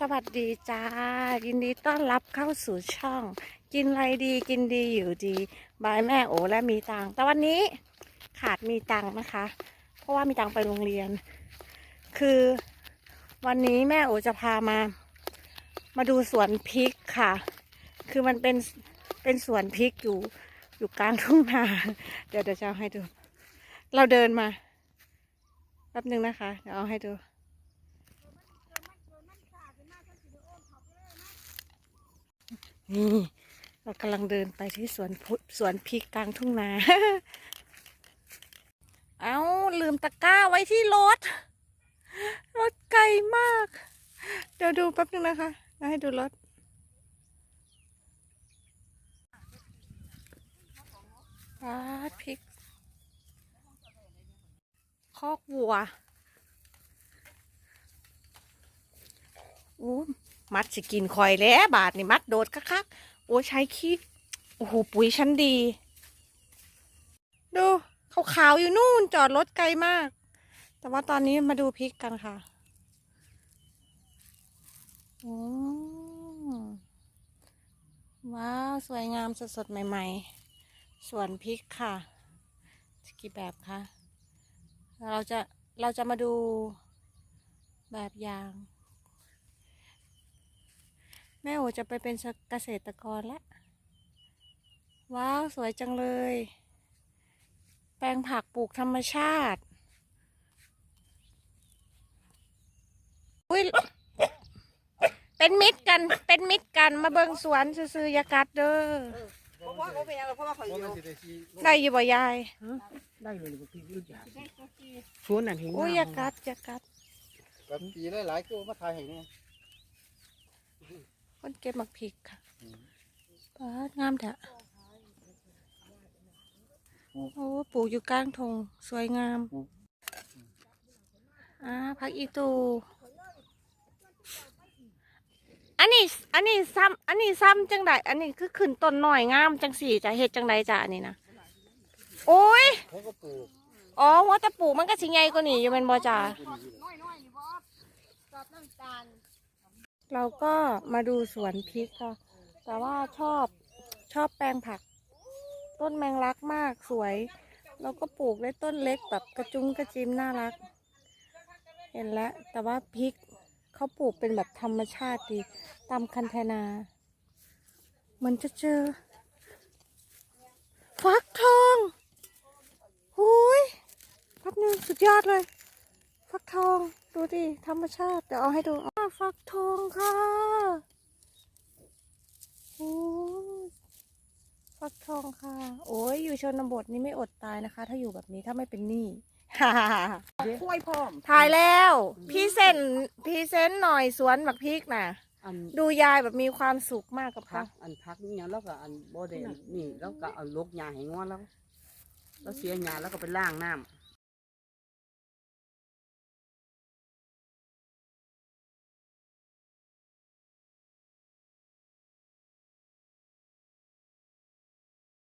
สวัสดีจ้า ยินดีต้อนรับเข้าสู่ช่อง กินอะไรดีกินดีอยู่ดีบายแม่โอและมีตังแต่วันนี้ขาดมีตังนะคะ เพราะว่ามีตังไปโรงเรียน คือวันนี้แม่โอจะพามา มาดูสวนพริกค่ะ คือมันเป็นเป็นสวนพริกอยู่อยู่กลางทุ่งนาเดี๋ยวเดี๋ยวจะเอาให้ดู เราเดินมาแป๊บหนึ่งนะคะ เดี๋ยวเอาให้ดู นี่เรากำลังเดินไปที่สวนสวนพริกกลางทุ่งนา เอาลืมตะกร้าไว้ที่รถ รถไกลมาก เดี๋ยวดูแป๊บนึงนะคะเดี๋ยวให้ดูรถปาดพริก คอกวัวอู้ มัดสิกินคอยแล้วบาทนี่มัดโดดคักๆโอ้ใช้ขี้โอ้โหปุ๋ยชั้นดี ดูขาวๆอยู่นู่นจอดรถไกลมาก แต่ว่าตอนนี้มาดูพริกกันค่ะโอ้ว้าว สวยงามสดๆใหม่ ๆ สวนพริกค่ะกี่แบบคะเราจะเราจะมาดูแบบอย่าง ม่โอจะไปเป็นเกษตรกรแล้วว้าว สวยจังเลย แปลงผักปลูกธรรมชาติ อุ้ย เป็นมิตรกัน เป็นมิตรกัน มาเบิงสวนซื้อๆอยากัดเด้อเพราะว่าเขาเป็นยังไงเพราะว่าเขาอยู่ได้อยู่บ่ยาย ได้เลยก็คือยืดยาชวนนั่นเห็นอุ้ยอยากัดอยากัดแบบปีหลายๆคือมาถ่ายให้นี่ คนเก็บหมักพริกค่ะปาดงามแท้โอ้ปลูกอยู่กลางทงสวยงามอ่าพักอีตูอันนี้ อันนี้ซ้ำอันนี้ซ้ำจังไดอันนี้คือขึ้นต้นหน่อยงามจังสี่จะเฮ็ดจังไดจ้ะอันนี้นะโอ้ยเขาก็ปลูกอ๋อว่าแต่ปลูกมันก็สิใหญ่กว่านี้อยู่เป็นบ่จ้า เราก็มาดูสวนพริกค่ะ แต่ว่าชอบชอบแปลงผัก ต้นแมงลักมากสวยเราก็ปลูกได้ต้นเล็กแบบกระจุ้งกระจิมน่ารัก เห็นแล้ว แต่ว่าพริกเขาปลูกเป็นแบบธรรมชาติดีตามคันเทนามันจะเจอ ฟักทองหุยแป๊บนึงสุดยอดเลย ฟักทองดูดิธรรมชาติ เดี๋ยวเอาให้ดูอ้าวฟักทองค่ะโอ้ยฟักทองค่ะ โอ้ยอยู่ชนบทนี่ไม่อดตายนะคะ ถ้าอยู่แบบนี้ถ้าไม่เป็นหนี้ฮ่าฮ่าฮ่าฮ่าคุ้ยพร้อมถ่ายแล้วพี่เซนพี่เซนหน่อยสวนบักพริกน่ะ อันดูยายแบบมีความสุขมากกับพัเขากอันพักนี่ยังแล้วก็อันบ่ได้อันนี่แล้วก็เอาลกยาให้งอแล้ว แล้วเสียยาแล้วก็ไปล้างน้